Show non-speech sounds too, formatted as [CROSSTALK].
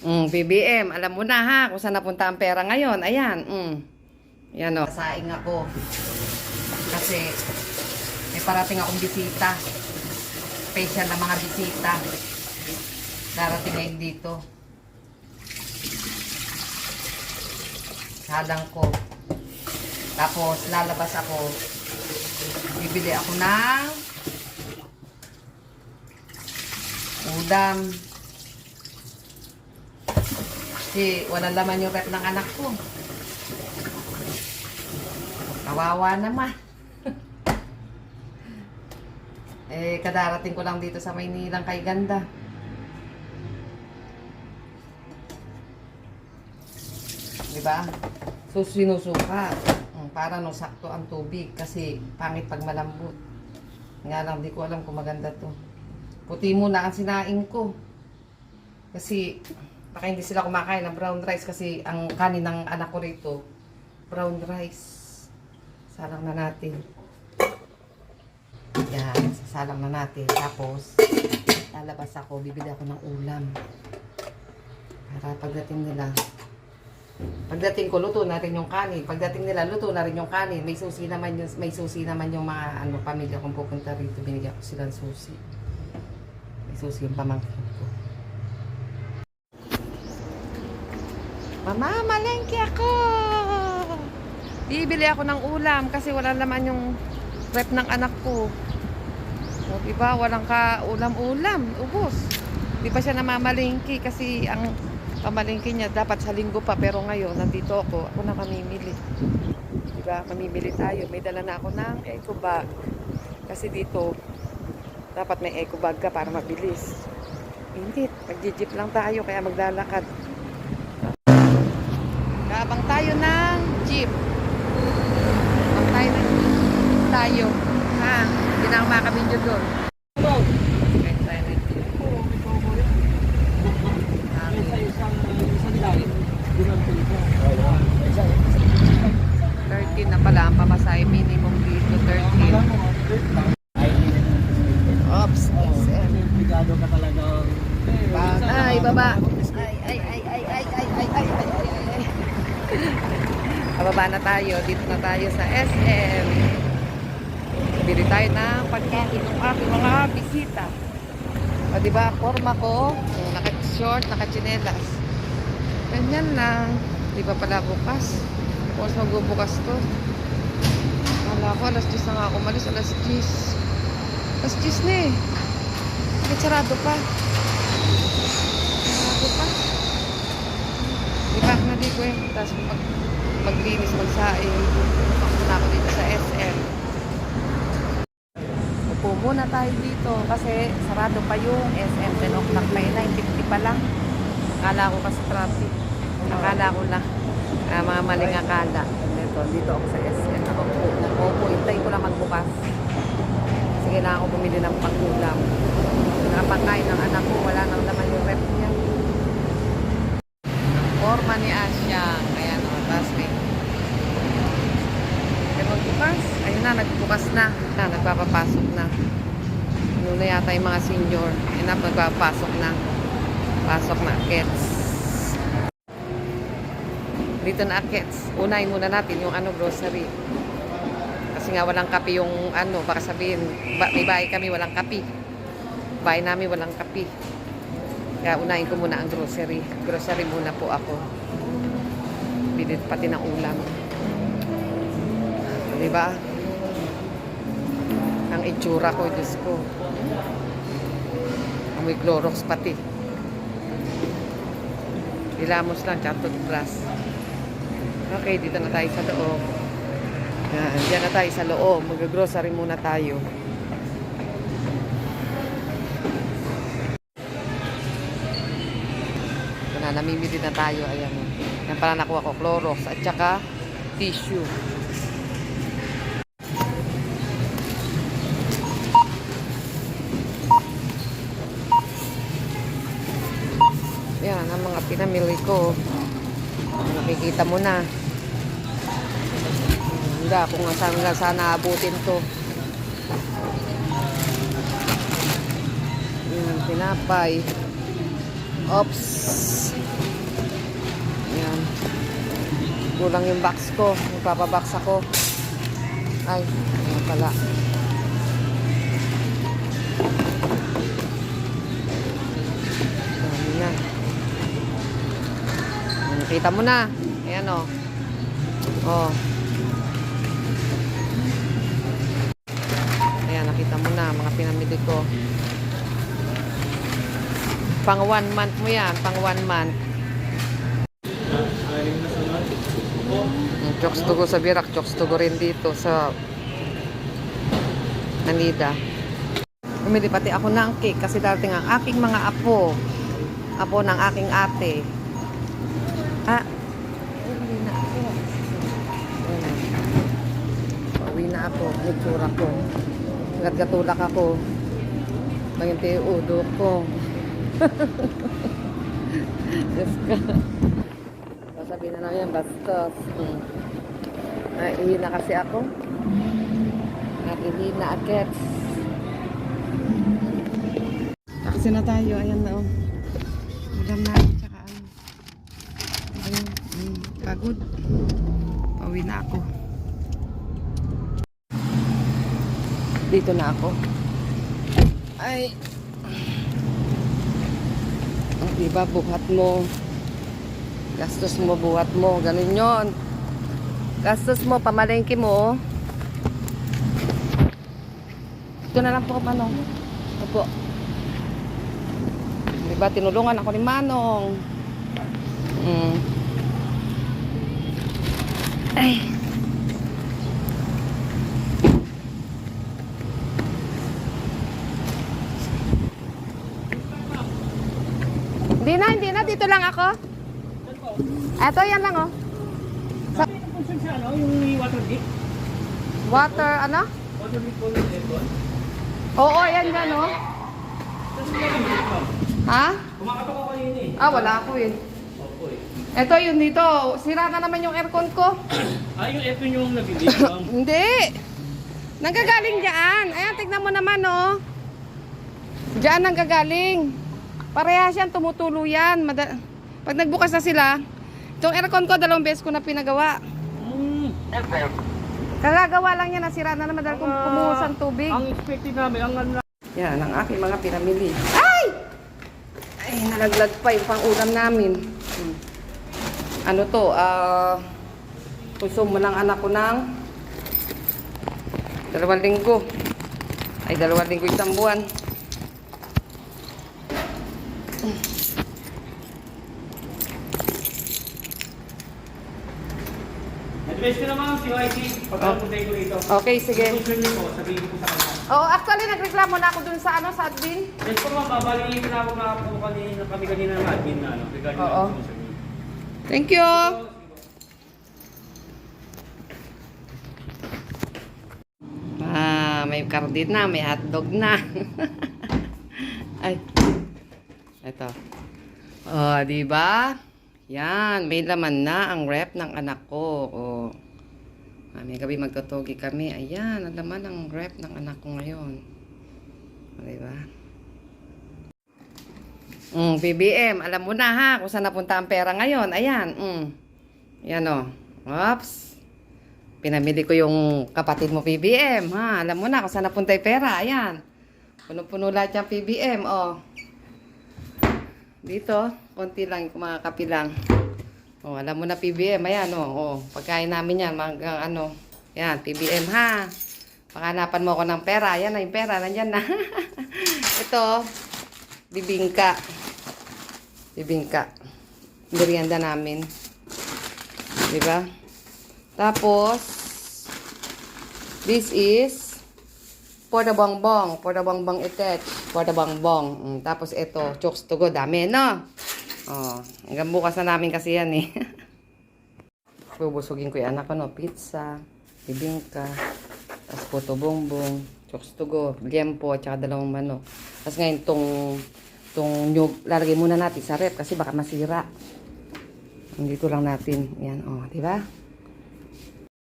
Mm, BBM, alam mo na ha kung saan napunta ang pera ngayon. Ayan, mm. Yan o. Saing ako. Kasi may parating akong bisita. Special na mga bisita. Darating ngayon dito. Hadang ko. Tapos lalabas ako. Bibili ako ng udam. Kasi wala laman yung rep ng anak ko. Kawawa naman. [LAUGHS] eh, kadarating ko lang dito sa Maynilang kay Ganda. Di ba? So, sinusuka. Mm, Para nung sakto ang tubig. Kasi pangit pag malambot. Nga lang, di ko alam kung maganda to. Puti muna ang sinaing ko. Kasi, baka hindi sila kumakain ng brown rice kasi ang kanin ng anak ko rito, brown rice. Salang na natin. Yan, sasalang na natin. Tapos, lalabas ako, bibili ako ng ulam. Para pagdating nila, pagdating ko, luto na rin yung kanin. Pagdating nila, luto na rin yung kanin. May susi naman yung, may susi naman yung mga ano, pamilya kong pupunta rito. Binigyan ko silang susi. May susi yung pamangkin Mama, malengke ako! Bibili ako ng ulam kasi wala naman yung rep ng anak ko. O, diba? Walang ka ulam-ulam. Ubus. Di pa siya namamalingki kasi ang pamalingki niya dapat sa linggo pa pero ngayon nandito ako. Ako na mamimili. Diba? Mamimili tayo. May dala na ako ng eco bag. Kasi dito dapat may eco bag ka para mabilis. Hindi. Mag-jeep lang tayo kaya maglalakad. Kabang tayo ng jeep. Kabang tayo ng jeep. Tayo. Ha? Hindi na ako makabidyo doon. Kahit tayo ng jeep. 13 na pala ang pamasahe minimum dito 13 Oops, SM. Pigado ka talaga. Ay, baba. Ay, ay, ay, ay, ay, ay, ay, ay, ay, ay. [LAUGHS] Pababa na tayo. Dito na tayo sa SM. Bili tayo ng pagkain ng aking mga bisita. O, diba, forma ko, naka-short, naka-chinelas. Ganyan lang. Di ba pala bukas? Bukas magbubukas to. Kala ko, alas 10 na nga ako umalis, alas 10. Alas 10 na eh. Bakit sarado pa? Sarado pa. Di ba ako naligo eh. Tapos mag, maglinis, magsaing. Ako na ako dito sa SM. Upo muna tayo dito kasi sarado pa yung SM. 10 o'clock na yun. 9.50 pa lang. Akala ko kasi traffic. Akala ko lang. Ah, mga maling akala. Dito, dito ako sa SM. Ako po. Opo, hintay ko lang magbukas. Sige na ako bumili ng. Nakapangkain ng anak ko, wala nang laman yung rep niya. Forma ni Asya. May may magbukas. Ayun na, nagbukas na. Na, nagpapapasok na. Ano na yata yung mga senior. Ayun na, nagpapasok na. Pasok na, kids. Dito na, kids. Unahin muna natin yung ano, grocery. Kasi nga walang kape yung ano, baka sabihin, ba, may bahay kami walang kape. Bahay namin walang kape. Kaya unahin ko muna ang grocery. Grocery muna po ako. Bilit pati ng ulam. Di ba? Ang itsura ko, Diyos ko. Amoy Clorox pati. Ilamos lang, tsaka toothbrush. Okay, dito na tayo sa loob. Yan, diyan na tayo sa loob. Mag-grocery muna tayo. Ito na, namimili na tayo. Ayan. oh. Yan pala nakuha ko, Clorox at saka tissue. Yan, ang mga pinamili ko. Nakikita mo na. Hindi, kung nga sana abutin to. Yan, tinapay. Oops. Kulang yung box ko. Magpapabox ako. Ay, ano pala. Dami na. Nakita mo na. Ayan o. Oh. Ayan, nakita mo na mga pinamili ko. Pang one month mo yan. Pang one month. Yung Chokes to go sa Birak. Chokes to go rin dito sa Manida. Bumili pati ako ng cake kasi darating ang aking mga apo. Apo ng aking ate. Ah, uwi na ako. Uwi na ako. Nitsura ko. Gatgatulak ako. Nanginti yung udo ko. [LAUGHS] Diyos ka. Sasabihin na lang yan, bastos. Mm. Naihina kasi ako. Naihina agad. Taksi na tayo. Ayan na oh. Ulam na. Tsaka ano. Ayun. Mm. Pagod. Pauwi na ako. Dito na ako. Ay. Oh, diba, buhat mo. Gastos mo, buhat mo. Ganun yon. Gastos mo, pamalengke mo. Ito na lang po, Manong. Opo. Diba, tinulungan ako ni Manong. Mm. Ay. Hindi na, hindi na. Dito lang ako. Eto, yan lang, oh. Function siya, ano? Yung water leak? Water, ano? Water leak po ng aircon? Oo, yan yan, oh. Tapos yung leak, ma'am. Ha? Kumakatok ako kanina eh. Ah, wala ako eh. Opo eh. Eto, yun dito. Sira na naman yung aircon ko. Ah, yung aircon yung nag-leak. [COUGHS] Hindi. Nanggagaling dyan. Ayan, tignan mo naman, oh. Diyan nanggagaling. Parehas yan, tumutulo yan. Mada- Pag nagbukas na sila, itong aircon ko, dalawang beses ko na pinagawa. Hmm. Kagagawa lang yan, nasira na naman dahil kung Ah, pumuhos ang tubig. Ang expected namin, ang ano Yan, ang aking mga pinamili. Ay! Ay, nalaglag pa yung pang-ulam namin. Hmm. Ano to, ah... puso mo ng anak ko ng... Dalawang linggo. Ay, dalawang linggo isang buwan. Advice ko naman si YC, pag Oh. ko dito. Okay, sige. Susunod niyo po, sabihin ko sa kanya. Oh, actually, nagreklamo na ako dun sa ano, sa admin. Yes po ma'am, babalikin na ako nga po kanina, kami kanina ng admin na ano, regarding Oo. sa susunod. Thank you. Ah, may kardit na, may hotdog na. [LAUGHS] Ay. Ito. Oh, di ba? Yan, may laman na ang rep ng anak ko. Gabi magtotogi kami. Ayan, ang laman ng rep ng anak ko ngayon. Oh, di ba? Mm, BBM, alam mo na ha kung saan napunta ang pera ngayon. Ayan, mm. Yan o. Oops. Pinamili ko yung kapatid mo PBM, ha. Alam mo na kung saan napunta yung pera. Ayan. Puno-puno lahat yung PBM, oh. Dito, konti lang mga kapilang. Oh, alam mo na PBM, ayan, oh. oh pagkain namin yan, mga ano. Yan, PBM, ha. Pakanapan mo ako ng pera. Ayan na yung pera, nandyan na. [LAUGHS] Ito, bibingka. Bibingka. Merienda namin. Di ba? Tapos, this is for the bongbong. For the bongbong itet. For the bongbong. Mm, tapos ito, chokes to go. Dami, no? Oh, hanggang bukas na namin kasi yan eh. [LAUGHS] Bubusugin ko yung anak ko, no? Pizza, bibingka, tapos puto bongbong, chokes to go, liempo, at dalawang manok. Tapos ngayon, tong, tong nyug, lalagay muna natin sa rep kasi baka masira. Dito lang natin. Yan, oh, di ba?